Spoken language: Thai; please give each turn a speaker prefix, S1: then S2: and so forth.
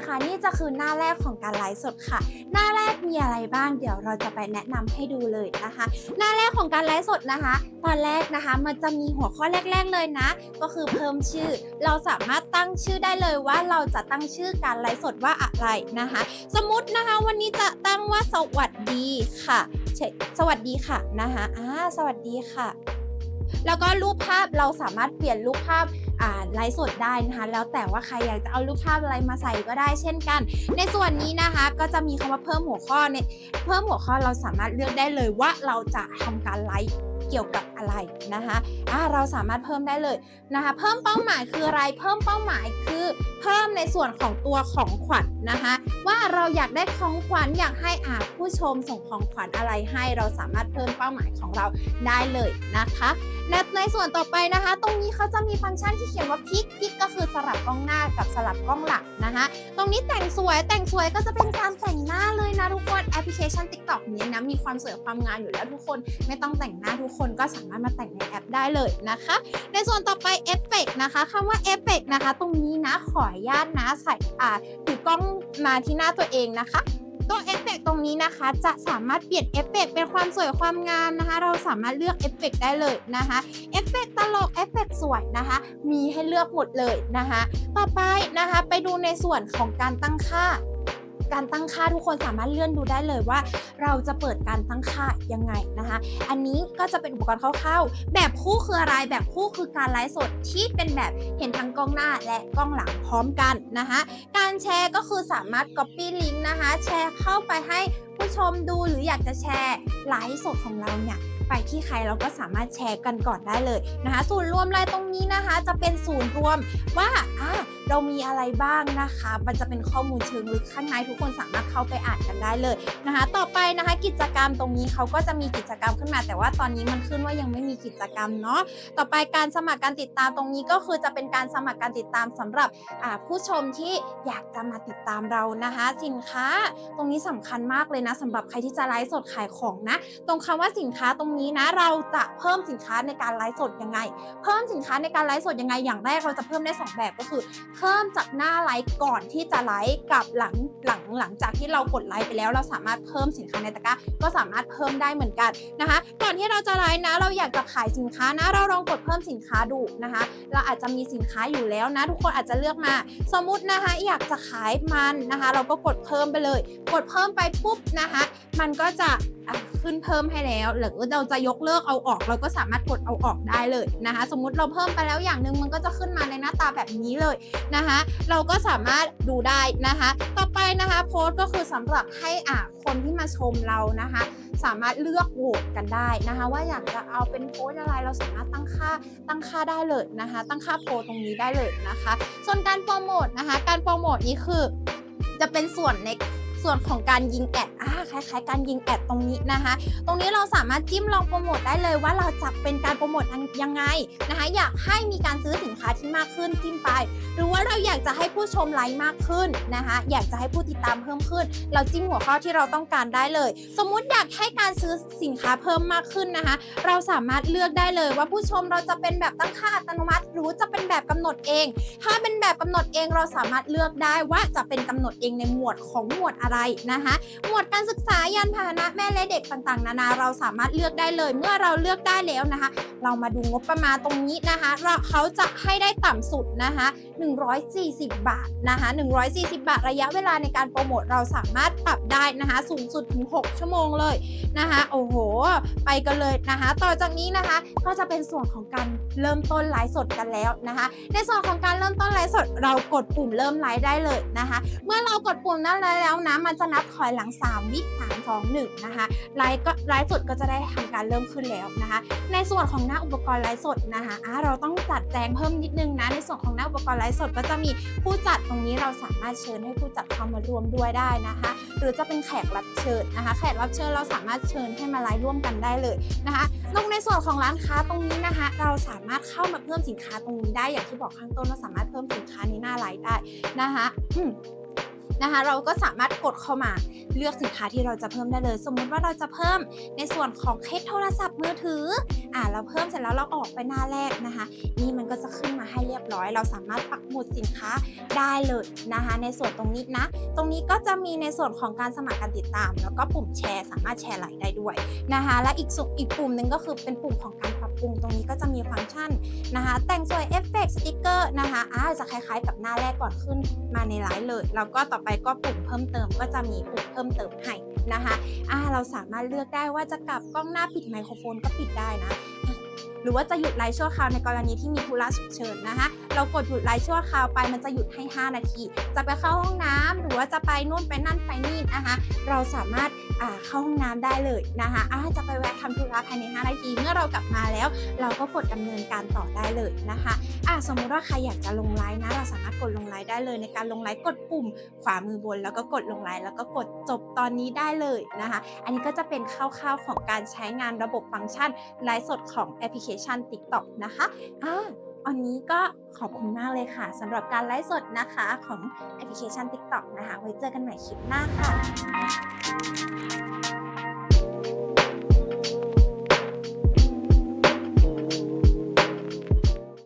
S1: นะคะ นี่จะคือหน้าแรกของการไลฟ์สดค่ะ หน้าแรกมีอะไรบ้างเดี๋ยวเราจะไปแนะนำให้ดูเลยนะคะ หน้าแรกของการไลฟ์สดนะคะ ตอนแรกนะคะมันจะมีหัวข้อแรก ๆเลยนะ ก็คือเพิ่มชื่อ เราสามารถตั้งชื่อได้เลยว่าเราจะตั้งชื่อการไลฟ์สดว่าอะไรนะคะ สมมตินะคะวันนี้จะตั้งว่าสวัสดีค่ะ สวัสดีค่ะนะคะอ่าสวัสดีค่ะ แล้วก็รูปภาพเราสามารถเปลี่ยนรูปภาพไลฟ์สดได้นะคะแล้วแต่ว่าใครอยากจะเอารูปภาพอะไรมาใส่ก็ได้เช่นกัน ในส่วนนี้นะคะก็จะมีคำว่าเพิ่มหัวข้อเนี่ยเพิ่มหัวข้อเราสามารถเลือกได้เลยว่าเราจะทำการไลฟ์เกี่ยวกับ อะไรนะคะอ่าเราสามารถเพิ่มได้เลยนะคะ เพิ่มเป้าหมายคืออะไร เพิ่มเป้าหมายคือเพิ่มในส่วนของตัวของขวัญนะคะ ว่าเราอยากได้ของขวัญอยากให้อาผู้ชมส่งของขวัญอะไรให้ เราสามารถเพิ่มเป้าหมายของเราได้เลยนะคะและในส่วนต่อไปนะคะ ตรงนี้เขาจะมีฟังก์ชันที่เขียนว่าพลิกพลิกก็คือสลับกล้องหน้ากับสลับกล้องหลังนะคะ ตรงนี้แต่งสวยแต่งสวยก็จะเป็นการแต่งหน้าเลยนะทุกคนแอปพลิเคชัน TikTok นี้นะมีความสวยความงามอยู่แล้วทุกคนไม่ต้องแต่งหน้าทุกคนก็สามารถมาแต่งในแอปได้เลยนะคะ ในส่วนต่อไปเอฟเฟกนะคะคำว่าเอฟเฟกนะคะ ตรงนี้นะขออนุญาตนะใส่อ่าถือกล้องมาที่หน้าตัวเองนะคะตัวเอฟเฟกตรงนี้นะคะ จะสามารถเปลี่ยนเอฟเฟกเป็นความสวยความงามนะคะ เราสามารถเลือกเอฟเฟกได้เลยนะคะเอฟเฟกตลกเอฟเฟกสวยนะคะ มีให้เลือกหมดเลยนะคะ ต่อไปนะคะ ไปดูในส่วนของการตั้งค่า การตั้งค่าทุกคนสามารถเลื่อนดูได้เลยว่า เราจะเปิดการตั้งค่ายังไงนะคะ อันนี้ก็จะเป็นอุปกรณ์คร่าวๆ แบบคู่คืออะไร แบบคู่คือการไลฟ์สดที่เป็นแบบเห็นทั้งกล้องหน้าและกล้องหลังพร้อมกันนะคะ การแชร์ก็คือสามารถ Copy Link นะคะ แชร์เข้าไปให้ผู้ชมดูหรืออยากจะแชร์ไลฟ์สดของเราเนี่ยไปที่ใครเราก็สามารถแชร์กันก่อนได้เลยนะคะ ศูนย์รวมรายตรงนี้นะคะ จะเป็นศูนย์รวมว่าอะ เรามีอะไรบ้างนะคะ มันจะเป็นข้อมูลเชิงลึกข้างในทุกคนสามารถเข้าไปอ่านกันได้เลยนะคะ ต่อไปนะคะกิจกรรมตรงนี้เขาก็จะมีกิจกรรมขึ้นมา แต่ว่าตอนนี้มันขึ้นว่ายังไม่มีกิจกรรมเนาะต่อไปการสมัครการติดตามตรงนี้ก็คือจะเป็นการสมัครการติดตามสำหรับผู้ชมที่อยากจะมาติดตามเรานะคะ สินค้าตรงนี้สำคัญมากเลยนะสำหรับใครที่จะไลฟ์สดขายของนะ ตรงคำว่าสินค้าตรงนี้นะ เราจะเพิ่มสินค้าในการไลฟ์สดยังไง เพิ่มสินค้าในการไลฟ์สดยังไงอย่างแรกเราจะเพิ่มได้สองแบบก็คือเพิ่มจากหน้าไลฟ์ก่อนที่จะไลฟ์กับหลังหลังหลังจากที่เรากดไลฟ์ไปแล้ว เราสามารถเพิ่มสินค้าในตะกร้าก็สามารถเพิ่มได้เหมือนกันนะคะ ก่อนที่เราจะไลฟ์นะ เราอยากจะขายสินค้านะ เราลองกดเพิ่มสินค้าดูนะคะ เราอาจจะมีสินค้าอยู่แล้วนะ ทุกคนอาจจะเลือกมา สมมุตินะคะอยากจะขายมันนะคะ เราก็กดเพิ่มไปเลย กดเพิ่มไปปุ๊บนะคะ มันก็จะอะขึ้นเพิ่มให้แล้ว หรือเราจะยกเลิกเอาออก เราก็สามารถกดเอาออกได้เลยนะคะ สมมุติเราเพิ่มไปแล้วอย่างหนึ่งมันก็จะขึ้นมาในหน้าตาแบบนี้เลยนะคะ เราก็สามารถดูได้นะคะ ต่อไปนะคะโพสต์ก็คือสำหรับให้อะคนที่มาชมเรานะคะ สามารถเลือกโหวตกันได้นะคะ ว่าอยากจะเอาเป็นโพสอะไรเราสามารถตั้งค่าตั้งค่าได้เลยนะคะ ตั้งค่าโพสต์ตรงนี้ได้เลยนะคะ ส่วนการโปรโมทนะคะ การโปรโมทนี้คือจะเป็นส่วนใน ส่วนของการยิงแอดอ่าคล้าย ๆ การยิงแอดตรงนี้นะคะ ตรงนี้เราสามารถจิ้มลองโปรโมทได้เลยว่าเราจะเป็นการโปรโมทยังไงนะคะ อยากให้มีการซื้อสินค้าที่มากขึ้นจิ้มไป หรือว่าเราอยากจะให้ผู้ชมไลค์มากขึ้นนะคะ อยากจะให้ผู้ติดตามเพิ่มขึ้น เราจิ้มหัวข้อที่เราต้องการได้เลย สมมุติอยากให้การซื้อสินค้าเพิ่มมากขึ้นนะคะ เราสามารถเลือกได้เลยว่าผู้ชมเราจะเป็นแบบตั้งค่าอัตโนมัติ หรือจะเป็นแบบกำหนดเอง ถ้าเป็นแบบกำหนดเองเราสามารถเลือกได้ว่าจะเป็นกำหนดเองในหมวดของหมวดอะไรนะคะหมวดการศึกษายานพาหนะแม่และเด็กต่างๆ นานาเราสามารถเลือกได้เลย เมื่อเราเลือกได้แล้วนะคะ เรามาดูงบประมาณตรงนี้นะคะเราเขาจะให้ได้ต่ำสุดนะคะ140 บาทนะคะ140 บาทระยะเวลาในการโปรโมทเราสามารถปรับได้นะคะ สูงสุดถึง 6 ชั่วโมงเลยนะคะโอ้โห ไปกันเลยนะคะ ต่อจากนี้นะคะก็จะเป็นส่วนของการ เริ่มต้นไลฟ์สดกันแล้วนะคะ ในส่วนของการเริ่มต้นไลฟ์สดเรากดปุ่มเริ่มไลฟ์ได้เลยนะคะ เมื่อเรากดปุ่มนั้นแล้วนะมันจะนับถอยหลัง 3 วิ3 2 1 นะคะไลฟ์ก็ไลฟ์สดก็จะได้ทำการเริ่มขึ้นแล้วนะคะ ในส่วนของหน้าอุปกรณ์ไลฟ์สดนะคะะเราต้องจัดแจงเพิ่มนิดนึงนะในส่วนของหน้าอุปกรณ์ไลฟ์สดก็จะมีผู้จัดตรงนี้เราสามารถเชิญให้ผู้จัดเข้ามารวมด้วยได้นะคะ หรือจะเป็นแขกรับเชิญนะคะ แขกรับเชิญเราสามารถเชิญให้มาไลฟ์ร่วมกันได้เลยนะคะลงในส่วนของร้านค้าตรงนี้นะคะ เราสามารถเข้ามาเพิ่มสินค้าตรงนี้ได้อย่างที่บอกข้างต้นเราสามารถเพิ่มสินค้าในหน้าไลฟ์ได้นะคะนะคะเราก็สามารถกดเข้ามาเลือกสินค้าที่เราจะเพิ่มได้เลย สมมุติว่าเราจะเพิ่มในส่วนของเคสโทรศัพท์มือถืออ่าเราเพิ่มเสร็จแล้วเราออกไปหน้าแรกนะคะ นี่มันก็จะขึ้นมาให้เรียบร้อย เราสามารถปักหมุดสินค้าได้เลยนะคะ ในส่วนตรงนี้นะ ตรงนี้ก็จะมีในส่วนของการสมัครการติดตาม แล้วก็ปุ่มแชร์ สามารถแชร์ไลน์ได้ด้วยนะคะ และอีกสุอีกปุ่มหนึ่งก็คือเป็นปุ่มของการ ปรับปรุงตรงนี้ก็จะมีฟังก์ชันนะคะ แต่งสวยเอฟเฟกต์สติกเกอร์นะคะอาจะคล้ายๆ กับหน้าแรกก่อนขึ้นมาในไลน์เลย แล้วก็ต่อไปก็ปุ่มเพิ่มเติมก็จะมีปุ่มเพิ่มเติมให้นะคะอ่าเราสามารถเลือกได้ว่าจะกลับกล้องหน้าปิดไมโครโฟนก็ปิดได้นะ หรือว่าจะหยุดไลฟ์ชั่วคราวในกรณีที่มีธุระฉุกเฉินนะคะ เรากดหยุดไลฟ์ชั่วคราวไปมันจะหยุดให้ 5 นาที จะไปเข้าห้องน้ำหรือว่าจะไปนู่นไปนั่นไปนี่นะคะ เราสามารถาเข้าห้องน้ำได้เลยนะคะอาจะไปแวะทำธุระภายใน 5 นาที เมื่อเรากลับมาแล้ว เราก็กดดำเนินการต่อได้เลยนะคะอ่าสมมุติว่าใครอยากจะลงไลน์นะ เราสามารถกดลงไลน์ได้เลย ในการลงไลน์กดปุ่มขวามือบน แล้วก็กดลงไลน์แล้วก็กดจบตอนนี้ได้เลยนะคะ อันนี้ก็จะเป็นคร่าวๆของการใช้งานระบบฟังก์ชันไลฟ์สดของแอปพลิเคชัน TikTok นะคะอ่าอันนี้ก็ขอบคุณมากเลยค่ะสำหรับการไลฟ์สดนะคะของแอปพลิเคชัน TikTok นะคะ ไว้เจอกันใหม่คลิปหน้าค่ะ